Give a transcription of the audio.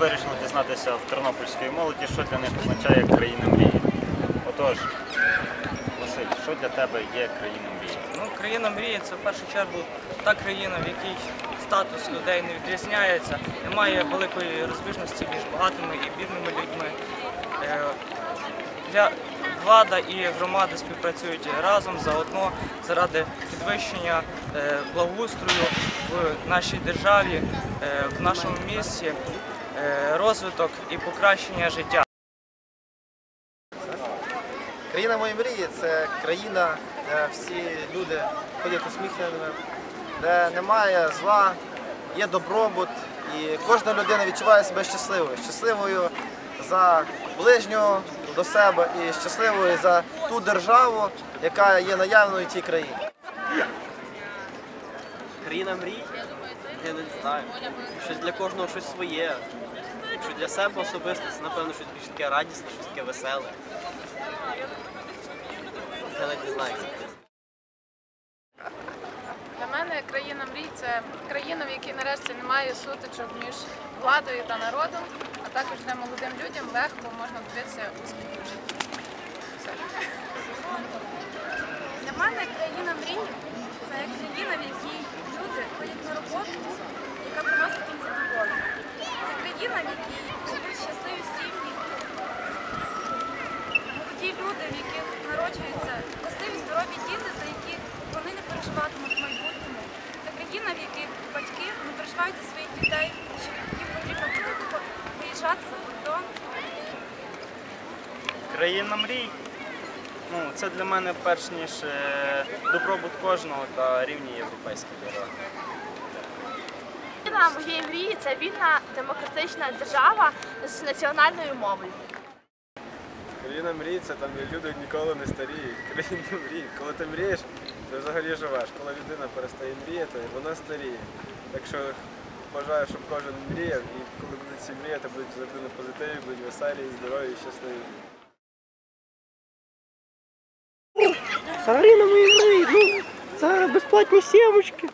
вирішили дізнатися в тернопільської молоді, що для них означає країна мрії. Отож, Василь, що для тебе є країна мрії? Ну, країна мрії це в першу чергу та країна, в якій статус людей не відрізняється, немає великої розбіжності між багатими і бідними людьми. Е, Для влада і громади співпрацюють разом заодно заради підвищення е, благоустрою в нашій державі, е, в нашому місті, розвиток і покращення життя. Країна моєї мрії це країна, де всі люди ходять усміхненими, де немає зла, є добробут, і кожна людина відчуває себе щасливою. Щасливою за ближнього до себе і щасливою за ту державу, яка є наявною в цій країні. Країна мрій? Я не знаю. Щось для кожного щось своє. Якщо для себе особисто, це напевно щось більш таке радісне, щось таке веселе. Я навіть не знаю. Для мене країна мрій це країна, в якій нарешті немає сутичок між владою та народом, а також де молодим людям легко можна добитися успіху в житті. Все. Для мене країна мрії це країна, в якій люди ходять на роботу, яка приносить їм задоволення. Це країна, в якій живуть щасливі сім'ї, молоді люди, в яких народжуються красиві, здорові діти, за яких вони не переживатимуть в майбутньому. Це країна, в яких батьки не переживають за своїх дітей, що їм потрібно буде виїжджати за кордон. Країна мрій. Ну, це для мене перш ніж е, добробут кожного та рівні європейські держави. Країна моєї мрії це вільна демократична держава з національною мовою. Країна мрій це там люди ніколи не старіють. Країна мрій. Коли ти мрієш, ти взагалі живеш. Коли людина перестає мріяти, вона старіє. Так що бажаю, щоб кожен мріяв і коли будуть всі мріяти, будуть завжди на позитиві, будуть веселі, здорові і щасливі. Кароліна мої мрії, ну, це безплатні сімочки.